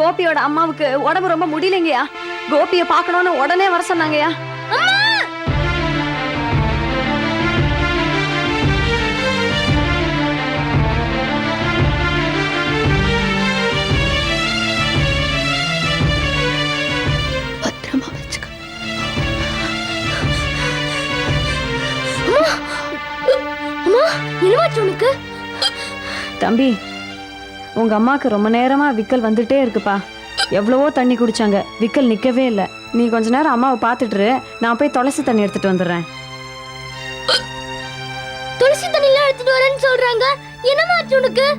கோபியோட அம்மாவுக்கு உடம்பு ரொம்ப முடியலைங்கய்யா. கோபியை பார்க்கணும்னு உடனே வர உனக்கு. தம்பி உங்க அம்மாக்கு ரொம்ப நேரமா விக்கல் வந்துட்டே இருக்குப்பா. எவ்வளவோ தண்ணி குடிச்சாங்க. விக்கல் நிக்கவே இல்லை. நீ கொஞ்ச நேரம் அம்மாவை பார்த்துட்டு நான் போய் துளசி தண்ணி எடுத்துட்டு வந்துடுறேன். துளசி தண்ணிலாம் எடுத்துட்டு வரேன்னு சொல்றாங்க. என்னமாச்சு உனக்கு?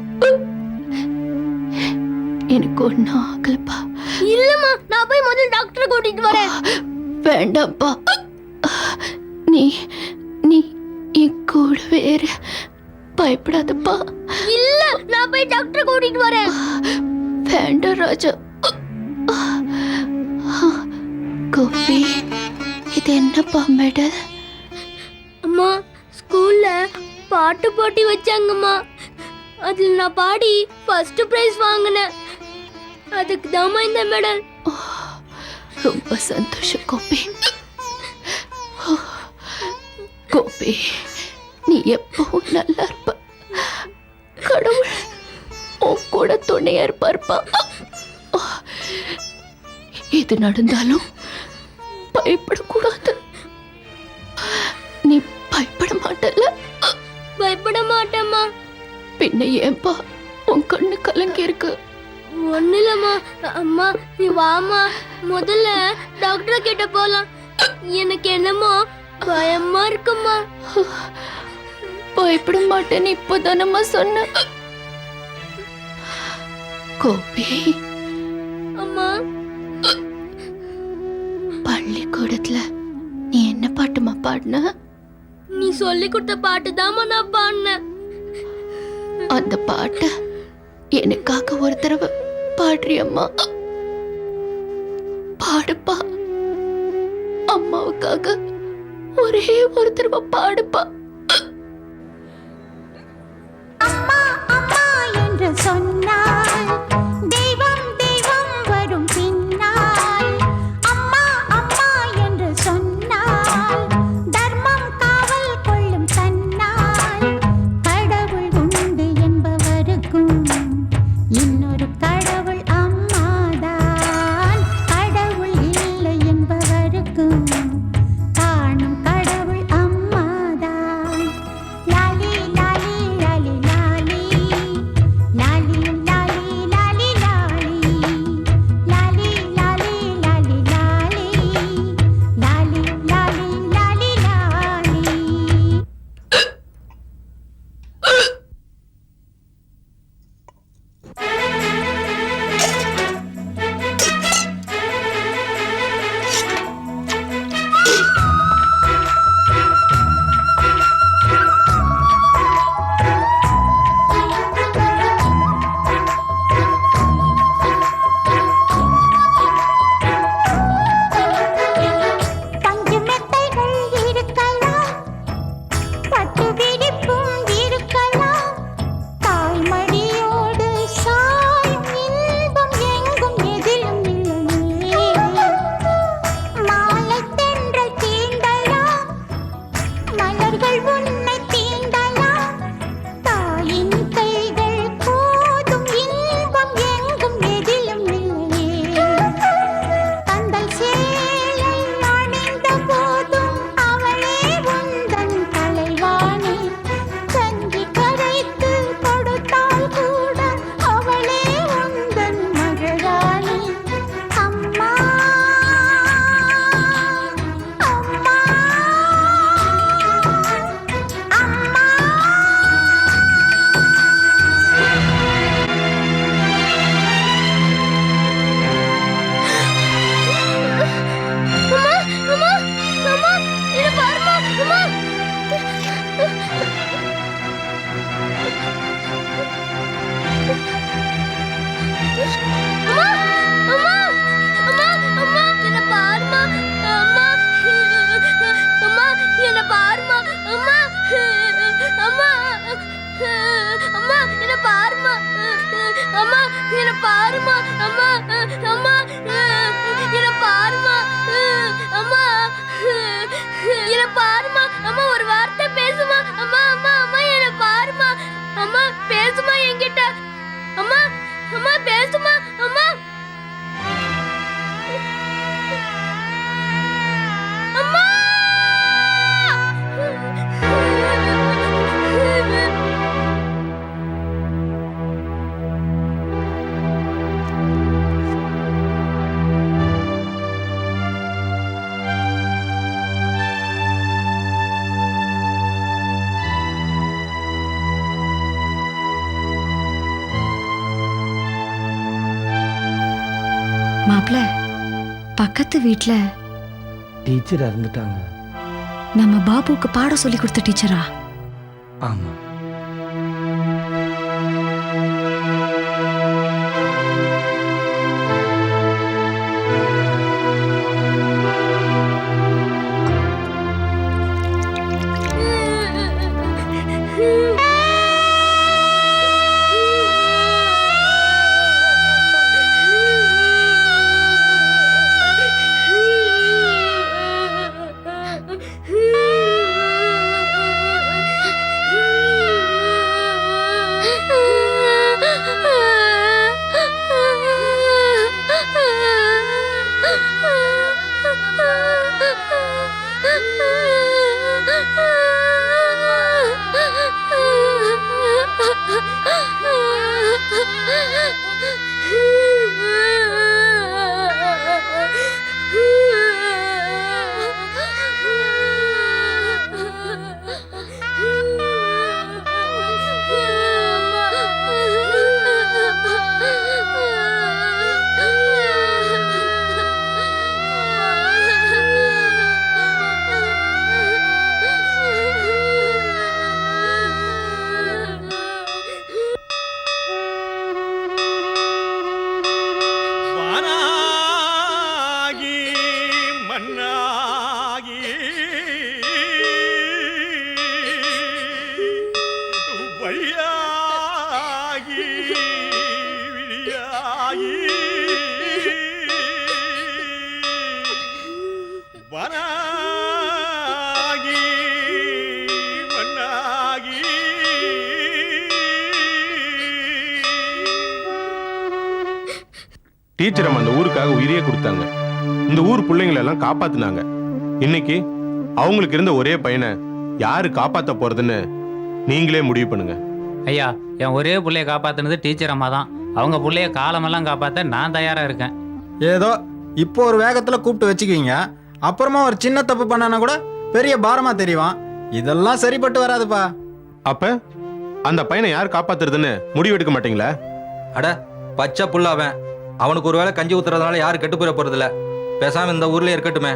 எனக்கு ஒன்றும் ஆகலப்பா. இல்லம்மா நான் போய் முதல்ல டாக்டரை கூட்டிட்டு வரேன். வேண்டாம்ப்பா. நீ நீ என் கூடவே இரு. பயப்படாதப்பா. இல்ல நான் போய் டாக்டரை கூட்டிட்டு வரேன். வேண்டாம் ராஜா. கோபி இது என்னப்பா மெடல்? அம்மா ஸ்கூல்ல பாட்டு போட்டி வச்சாங்கம்மா. அதுல நான் பாடி ஃபர்ஸ்ட் பிரைஸ் வாங்கினேன். அதுக்கு தாம்மா இந்த மெடல். ரொம்ப சந்தோஷம் கோபி. கோபி. நீ எப்பவும் நல்லா இருப்ப. கடவுள் உன் கூட துணையா இருப்பார்ப்பா. எது நடந்தாலும் பயப்படக்கூடாது. நீ பயப்பட மாட்டல்ல? பயப்பட மாட்டேம்மா. பின்ன ஏன்பா உன் கண்ணு கலங்கி இருக்கு ஒண்ணு இல்லம்மா அம்மா நீ வாம்மா. முதல்ல டாக்டர் கிட்ட போலாம். எனக்கு என்னமோ பயமா இருக்குமா பயப்பட மாட்டேன்னு இப்போதானம்மா சொன்ன. கோபி. அம்மா. பள்ளிக்கூடத்துல நீ என்ன பாட்டுமா பாடின? நீ சொல்லி கொடுத்த பாட்டு தாம்மா நான் பாடினேன். அந்த பாட்டை எனக்காக ஒரு தடவை பாடுறியம்மா. பாடுப்பா. அம்மாவுக்காக ஒரே ஒரு தடவை பாடுப்பா. என்ன பாருமா அம்மா ஒரு வார்த்தை பேசுமா அம்மா அம்மா அம்மா என்ன பாருமா அம்மா பேசுமா என்கிட்ட. அம்மா அம்மா பேசுமா மாப்பிள்ள பக்கத்து வீட்ல டீச்சர் இறந்துட்டாங்க. நம்ம பாபுக்கு பாடம் சொல்லி கொடுத்த டீச்சரா? ஆமா. டீச்சர் அம்மா அந்த ஊருக்காக உயிரையே கொடுத்தாங்க. இந்த ஊர் பிள்ளைங்களை எல்லாம் காப்பாத்துனாங்க. இன்னைக்கு அவங்களுக்கு இருந்த ஒரே பையனை யாரு காப்பாத்த போறதுன்னு நீங்களே முடிவு பண்ணுங்க. ஐயா என் ஒரே புள்ளைய காப்பாத்துனது டீச்சர் அம்மா தான். அவங்க புள்ளைய காலமெல்லாம் காப்பாத்த நான் தயாரா இருக்கேன். ஏதோ இப்போ ஒரு வேகத்துல கூப்பிட்டு வச்சுக்குவீங்க அப்புறமா ஒரு சின்ன தப்பு பண்ணானா கூட பெரிய பாரமா தெரியும் இதெல்லாம் சரிப்பட்டு வராதுப்பா. அப்ப அந்த பையனை யார் காப்பாத்துறதுன்னு முடிவு எடுக்க மாட்டீங்களா? அட பச்சை புல்லாவன் அவனுக்கு ஒரு வேளை கஞ்சி ஊத்துறதுனால யாரும் கெட்டு போயிட போறதில்ல. பேசாம இந்த ஊர்லயே இருக்கட்டுமே.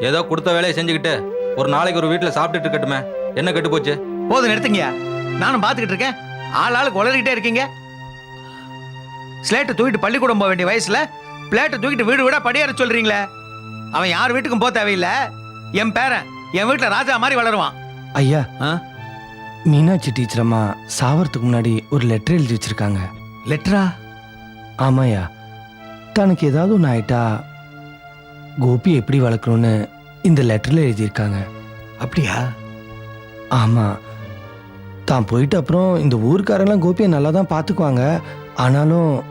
ஏதோ கொடுத்த வேலையை செஞ்சுக்கிட்டு ஒரு நாளைக்கு ஒரு வீட்டுல சாப்பிட்டுட்டு இருக்கட்டுமே. என்ன கெட்டு போச்சு? போதும் நிறுத்துங்கய்யா நானும் பார்த்துக்கிட்டு இருக்கேன். ஆள் ஆளுக்கு உளறிக்கிட்டே இருக்கீங்க. ஸ்லேட்டை தூக்கிட்டு பள்ளிக்கூடம் போக வேண்டிய வயசுல பிளேட்டை தூக்கிட்டு வீடு வீடா படியேற சொல்றீங்களே. அவன் யார் வீட்டுக்கும் போக தேவையில்லை. என் பேரன் என் வீட்டுல ராஜா மாதிரி வளருவான். ஐயா ஆ? மீனாட்சி டீச்சர் அம்மா சாவறதுக்கு முன்னாடி ஒரு லெட்டர் எழுதி வச்சிருக்காங்க. லெட்டரா ஆமாய்யா. தனக்கு ஏதாவது ஒன்று ஆயிட்டா கோபி எப்படி வளர்க்கணும்னு இந்த லெட்டர்ல எழுதியிருக்காங்க. அப்படியா? ஆமா. தான் போயிட்டு அப்புறம் இந்த ஊர்க்காரெல்லாம் கோபியை நல்லா தான் பார்த்துக்குவாங்க. ஆனாலும்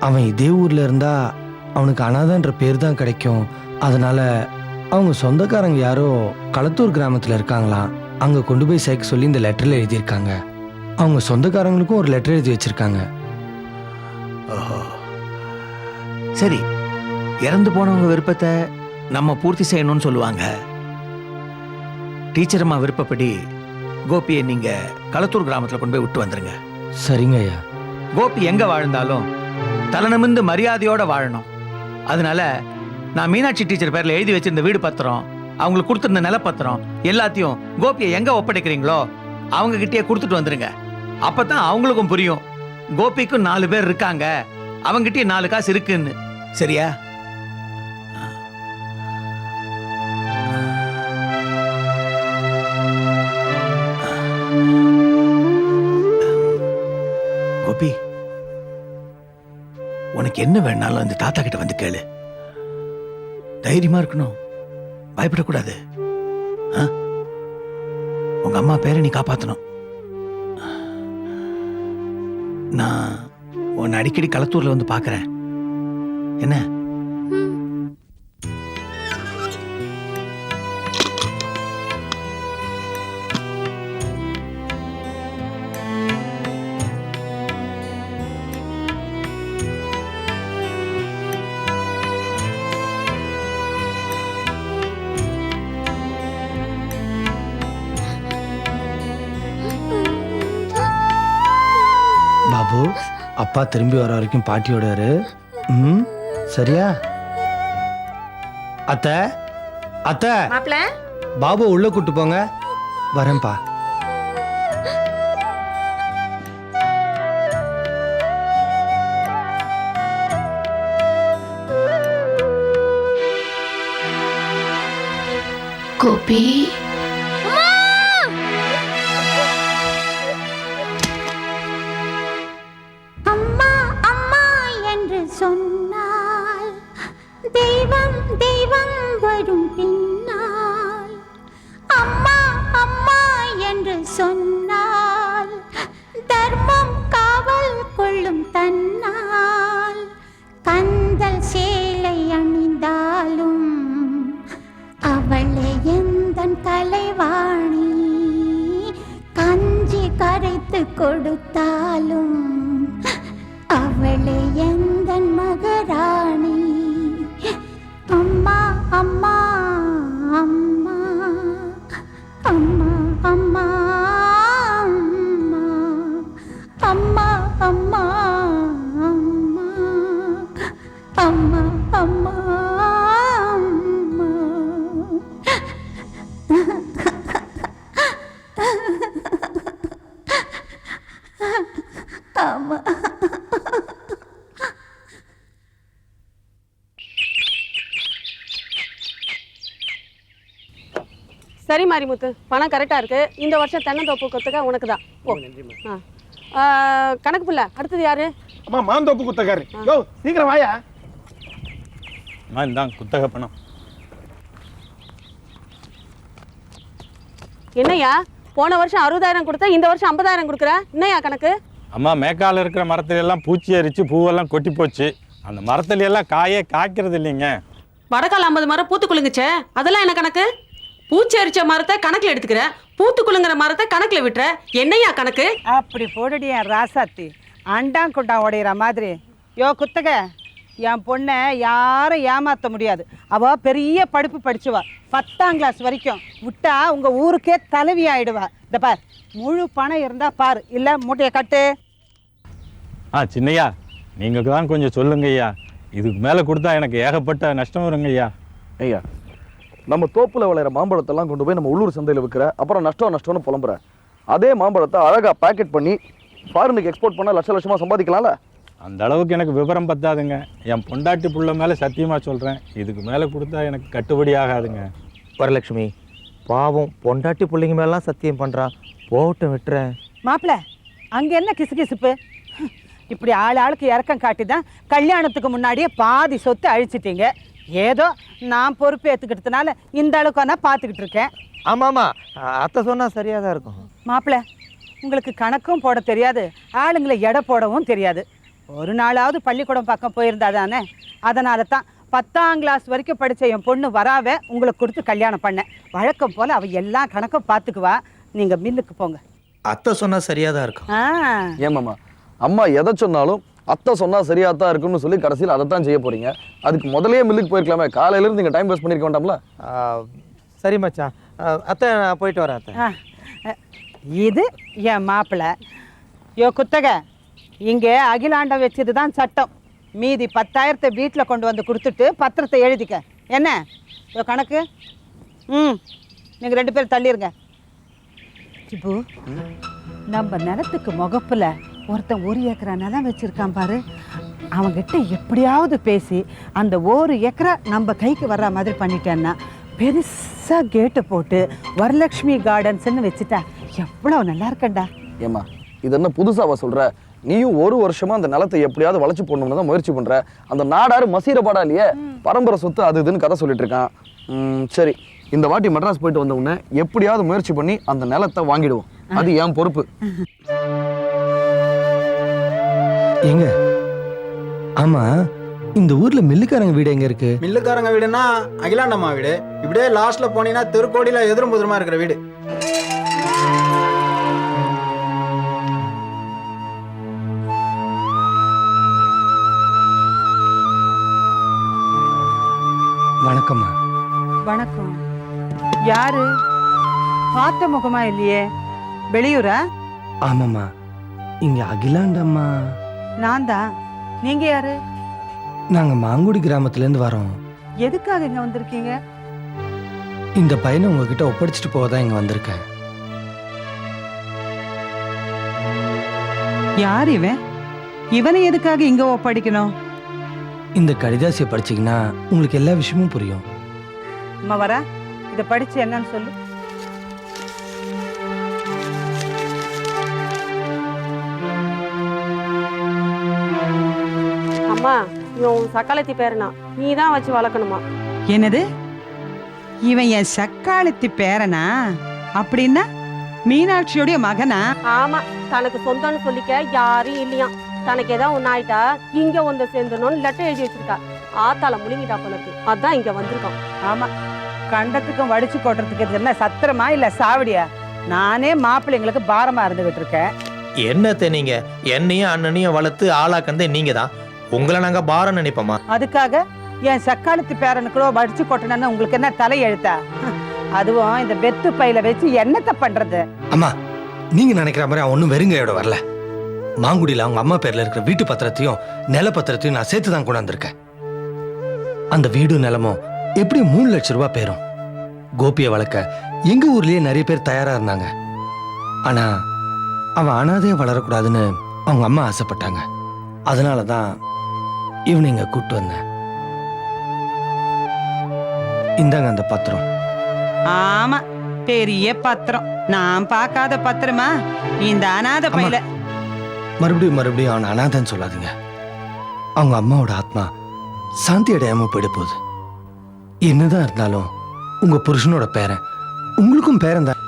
அவன் இதே ஊர்ல இருந்தா அவனுக்கு அனாதன்ற பேர் தான் கிடைக்கும். அதனால அவங்க சொந்தக்காரங்க யாரோ களத்தூர் கிராமத்துல இருக்காங்களாம் அங்க கொண்டு போய் சேர்க்க சொல்லி இந்த லெட்டர்ல எழுதியிருக்காங்க. அவங்க சொந்தக்காரங்களுக்கும் ஒரு லெட்டர் எழுதி வச்சிருக்காங்க. ஓஹோ சரி இறந்து போனவங்க விருப்பத்தை நம்ம பூர்த்தி செய்யணும்னு சொல்லுவாங்க. டீச்சர் அம்மா விருப்பப்படி கோபியை நீங்க களத்தூர் கிராமத்துல கொண்டு போய் விட்டு வந்துருங்க. சரிங்க ஐயா. கோபி எங்க வாழ்ந்தாலும் தலநிமிந்து மரியாதையோட வாழணும். அதனால நான் மீனாட்சி டீச்சர் பேர்ல எழுதி வச்சிருந்த வீடு பத்திரம் அவங்களுக்கு கொடுத்திருந்த நிலப்பத்திரம் எல்லாத்தையும் கோபியை எங்க ஒப்படைக்கிறீங்களோ அவங்க கிட்டயே கொடுத்துட்டு வந்துருங்க. அப்பதான் அவங்களுக்கும் புரியும். கோபிக்கும் நாலு பேர் இருக்காங்க. அவங்ககிட்டயே நாலு காசு இருக்குன்னு. சரியா? கோபி உனக்கு என்ன வேணாலும் அந்த தாத்தா கிட்ட வந்து கேளு. தைரியமா இருக்கணும். பயப்படக்கூடாது. ஆ? உங்க அம்மா பேரை நீ காப்பாத்தணும். நான் உன்னை அடிக்கடி களத்தூர்ல வந்து பாக்குறேன். என்ன? பாபு அப்பா திரும்பி வர வரைக்கும் பாட்டியோட ம்? சரியா? அத்தை அத்தை. மாப்பிள்ள பாபு உள்ள கூட்டு போங்க. வரேன்ப்பா. கோபி. கொடுத்தாலும் அவளை என் சரி மாரிமுத்து பணம் கரெக்டாக இருக்கு. இந்த வருஷம் தென்னந்தோப்பு கொத்துக்க உனக்கு தான். ஓ ஆ. ஆ, கணக்கு பிள்ளை அடுத்தது யாரு? அம்மா மாந்தோப்பு குத்தக்காரு. யோ சீக்கிரம் வாயா. அம்மா இந்தாங்க குத்தகை பணம். என்னய்யா போன வருஷம் அறுபதாயிரம் கொடுத்த இந்த வருஷம் ஐம்பதாயிரம் கொடுக்குற? என்னய்யா கணக்கு? அம்மா மேக்கால இருக்கிற மரத்துல எல்லாம் பூச்சி அரிச்சு பூவெல்லாம் கொட்டி போச்சு. அந்த மரத்துல எல்லாம் காயே காய்க்கிறது இல்லைங்க. வடக்கால் ஐம்பது மரம் பூத்து குலுங்குச்சே. அதெல்லாம் என்ன கணக்கு? பூச்சி அரிச்ச மரத்தை கணக்கில் எடுத்துக்கிற பூத்து குலுங்குற மரத்தை கணக்கில் விட்டுற என்னய்யா கணக்கு? அப்படி போடுடி என் ராசாத்தி. அண்டாங்குண்டா உடையிற மாதிரி. யோ குத்தக. என் பொண்ணை யாரும் ஏமாற்ற முடியாது. அவ பெரிய படிப்பு படிச்சுவா. பத்தாம் கிளாஸ் வரைக்கும். விட்டா உங்க ஊருக்கே தலைவி ஆயிடுவா. இந்த பார் முழு பணம் இருந்தா பார். இல்ல மூட்டையை கட்டு. ஆ சின்னையா நீங்க தான் கொஞ்சம் சொல்லுங்க ஐயா இதுக்கு மேல கொடுத்தா எனக்கு ஏகப்பட்ட நஷ்டம் வருங்க ஐயா ஐயா நம்ம தோப்புல விளையிற மாம்பழத்தெல்லாம் கொண்டு போய் நம்ம உள்ளூர் சந்தையில் விற்கிற அப்புறம் நஷ்டம் நஷ்டம்னு புலம்புற. அதே மாம்பழத்தை அழகா பேக்கெட் பண்ணி ஃபாரினுக்கு எக்ஸ்போர்ட் பண்ணா லட்ச லட்சமா சம்பாதிக்கலாம்ல? அந்த அளவுக்கு எனக்கு விவரம் பத்தாதுங்க. என் பொண்டாட்டி புள்ள மேல சத்தியமா சொல்றேன். இதுக்கு மேல கொடுத்தா எனக்கு கட்டுப்படி ஆகாதுங்க. வரலட்சுமி பாவம் பொண்டாட்டி பிள்ளைங்க மேலாம் சத்தியம் பண்றான் போகட்டும் விட்டுறேன். மாப்பிள அங்க என்ன கிசுகிசுப்பு? இப்படி ஆள் ஆளுக்கு இறக்கம் காட்டி தான் கல்யாணத்துக்கு முன்னாடியே பாதி சொத்து அழிச்சிட்டீங்க. ஏதோ நான் பொறுப்பு ஏற்றுக்கிட்டதுனால இந்த அளவுக்கு வேணா பார்த்துக்கிட்டு இருக்கேன். ஆமாமா. அத்தை சொன்னா சரியா தான் இருக்கும். மாப்பிள உங்களுக்கு கணக்கும் போட தெரியாது ஆளுங்களை எடை போடவும் தெரியாது. ஒரு நாளாவது பள்ளிக்கூடம் பக்கம் போயிருந்தா தானே? அதனால தான் பத்தாம் கிளாஸ் வரைக்கும் படித்த என் பொண்ணு வராவ உங்களுக்கு கொடுத்து கல்யாணம் பண்ணேன் வழக்கம் போல் அவள் எல்லா கணக்கும் பார்த்துக்குவா நீங்கள் மில்லுக்கு போங்க. அத்தை சொன்னா சரியா தான் இருக்கும். ஆ. ஏமாம்மா அம்மா எதை சொன்னாலும் அத்தை சொன்னா சரியா தான் இருக்கும்னு சொல்லி கடைசியில் அதை தான் செய்ய போறீங்க. அதுக்கு முதல்லயே மில்லுக்கு போயிருக்கலாமே. காலையில இருந்து நீங்க டைம் வேஸ்ட் பண்ணிருக்க வேண்டாம்ல? சரி மச்சான். அத்தை நான் போயிட்டு வரேன் அத்தை. இது என் மாப்பிள்ளை யோ குத்தக இங்கே அகிலாண்டம் வச்சது தான் சட்டம். மீதி பத்தாயிரத்தை வீட்டில் கொண்டு வந்து கொடுத்துட்டு பத்திரத்தை எழுதிக்க. என்ன? யோ கணக்கு? ம் நீங்கள் ரெண்டு பேரும் தள்ளிருங்க. சிபு நம்ம நிலத்துக்கு முகப்புல ஒருத்தன் ஒரு ஏக்கரா நிலம் வச்சிருக்கான் பாரு. அவன்கிட்ட எப்படியாவது பேசி அந்த ஒரு ஏக்கரா நம்ம கைக்கு வர்ற மாதிரி பண்ணிட்டேன்னா பெருசா கேட்டு போட்டு வரலட்சுமி கார்டன்ஸ்னு வச்சுட்டா எவ்வளவு நல்லா இருக்கண்டா. ஏமா இது என்ன புதுசாவா சொல்ற? நீயும் ஒரு வருஷமா அந்த நிலத்தை எப்படியாவது வளைச்சு போடணும்னு தான் முயற்சி பண்ற. அந்த நாடாரு மசீர பாடா இல்லையே? பரம்பரை சொத்து அது இதுன்னு கதை சொல்லிட்டு இருக்கான். சரி. இந்த வாட்டி மெட்ராஸ் போயிட்டு வந்த உடனே எப்படியாவது முயற்சி பண்ணி அந்த நிலத்தை வாங்கிடுவோம். அது என் பொறுப்பு. ஏங்க ஆமா இந்த ஊர்ல மில்லுக்காரங்க வீடு எங்க இருக்கு? மில்லுக்காரங்க வீடுனா அகிலாண்டம்மா வீடு. இப்படியே லாஸ்ட்ல போனீங்கன்னா தெருக்கோடியில எதிரும் புதிரமா இருக்கிற வீடு. வணக்கம்மா. வணக்கம். யாரு? பார்த்த முகமா இல்லையே? வெளியூரா? ஆமாம்மா. இங்க அகிலாண்டம்மா. நான் தான் நீங்க யாரு? நாங்க மாங்குடி கிராமத்துல இருந்து வரோம். எதுக்காக இங்க வந்திருக்கீங்க? இந்த பையனை உங்ககிட்ட ஒப்படைச்சிட்டு போக தான் இங்க வந்திருக்கேன். யார் இவன்? இவனை எதுக்காக இங்க ஒப்படைக்கணும்? இந்த கடிதாசியை படிச்சீங்கன்னா உங்களுக்கு எல்லா விஷயமும் புரியும். அம்மா வர. இத படிச்சு என்னன்னு சொல்லு. இவன் உன் சக்காலத்தி பேரனா? நீ தான் வச்சு வளர்க்கணுமா? என்னது? இவன் என் சக்காலத்தி பேரனா? அப்படின்னா மீனாட்சியோடைய மகனா? ஆமா தனக்கு சொந்தம்னு சொல்லிக்க யாரும் இல்லையாம். தனக்கு ஏதாவது ஒண்ணு ஆயிட்டா இங்க வந்து சேர்ந்தணும்னு லெட்டர் எழுதி வச்சிருக்கா. ஆத்தால முழுங்கிட்டா போனது அதான் இங்க வந்திருக்கான். ஆமா கண்டத்துக்கும் வடிச்சு கொட்டுறதுக்கு என்ன சத்திரமா இல்ல சாவடியா? நானே மாப்பிள்ளைங்களுக்கு பாரமா இருந்துகிட்டு இருக்கேன். என்னத்தை நீங்க? என்னையும் அண்ணனையும் வளர்த்து ஆளாக்குனதே நீங்க தான் உங்களை நாங்க பாரம் நினைப்போமா? அதுக்காக என் சக்காலத்து பேரனுக்குள்ளோ வடிச்சு கொட்டணும்னு உங்களுக்கு என்ன தலை எழுத்தா? அதுவும் இந்த வெத்து பையில வச்சு என்னத்த பண்றது? அம்மா நீங்க நினைக்கிற மாதிரி அவன் ஒன்றும் வெறுங்கையோட வரல. மாங்குடியில் அவங்க அம்மா பேர்ல இருக்கிற வீட்டு பத்திரத்தையும் நில பத்திரத்தையும் நான் சேர்த்து தான் கொண்டாந்துருக்கேன் அந்த வீடும் நிலமும் எப்படி மூணு லட்ச ரூபாய் பேரும் கோபியை வளர்க்க எங்க ஊர்லயே நிறைய பேர் தயாரா இருந்தாங்க. ஆனா அவன் அனாதையா வளரக்கூடாதுன்னு அவங்க அம்மா ஆசைப்பட்டாங்க. அதனால தான் இவனை இங்க கூட்டு வந்தேன். இந்தாங்க அந்த பத்திரம். ஆமா பெரிய பத்திரம். நான் பார்க்காத பத்திரமா? இந்த அனாதை. பையில. மறுபடியும் மறுபடியும் அவனை அனாதைன்னு சொல்லாதீங்க. அவங்க அம்மாவோட ஆத்மா சாந்தி அடையாம போயிட போகுது. என்னதான் இருந்தாலும் உங்க புருஷனோட பேரன் உங்களுக்கும் பேரன் தான்.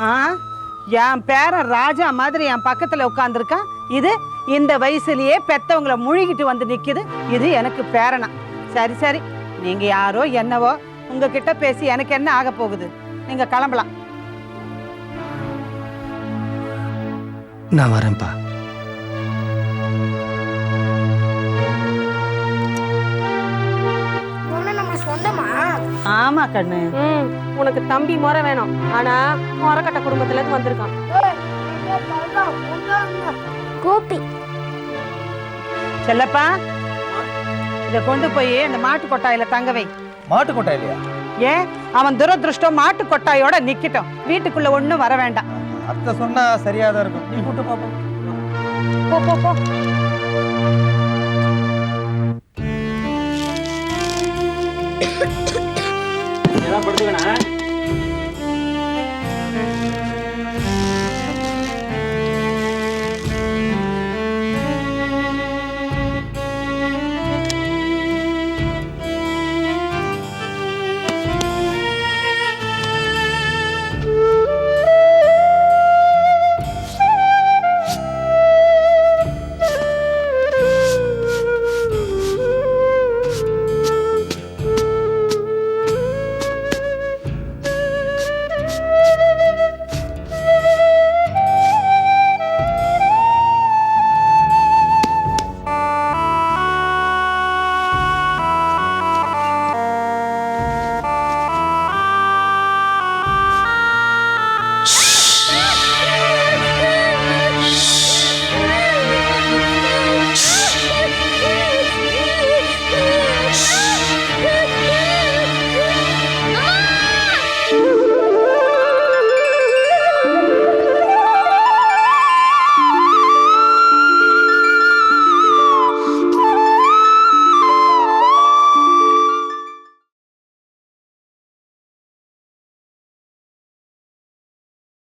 என் பேரன் ராஜா மாதிரி என் பக்கத்துல உட்கார்ந்துருக்கான். இது இந்த வயசுலயே பெத்தவங்கள முழுகிட்டு வந்து நிக்குது. இது எனக்கு பேரனா சரி சரி. நீங்க யாரோ என்னவோ உங்ககிட்ட பேசி எனக்கு என்ன ஆக போகுது? நீங்க கிளம்பலாம். நான் வரேன்ப்பா. நம்ம சொந்தமா? ஆமா கண்ணு. உனக்கு தம்பி முறை வேணும். ஆனா முறக்கட்ட குடும்பத்துல இருந்து வந்திருக்கான் கோபி. செல்லப்பா இத கொண்டு போய் அந்த மாட்டு கொட்டாயில தங்க வை. மாட்டு கொட்டை இல்லையா ஏன் அவன் துரதிருஷ்டம் மாட்டு கொட்டாயோட நிக்கட்டும். வீட்டுக்குள்ள ஒண்ணும் வர வேண்டாம். அத்தை சொன்னா சரியா தான் இருக்கும். நீ கூட்டு பாப்போம் போ போ போ. படுத்துக்கணும்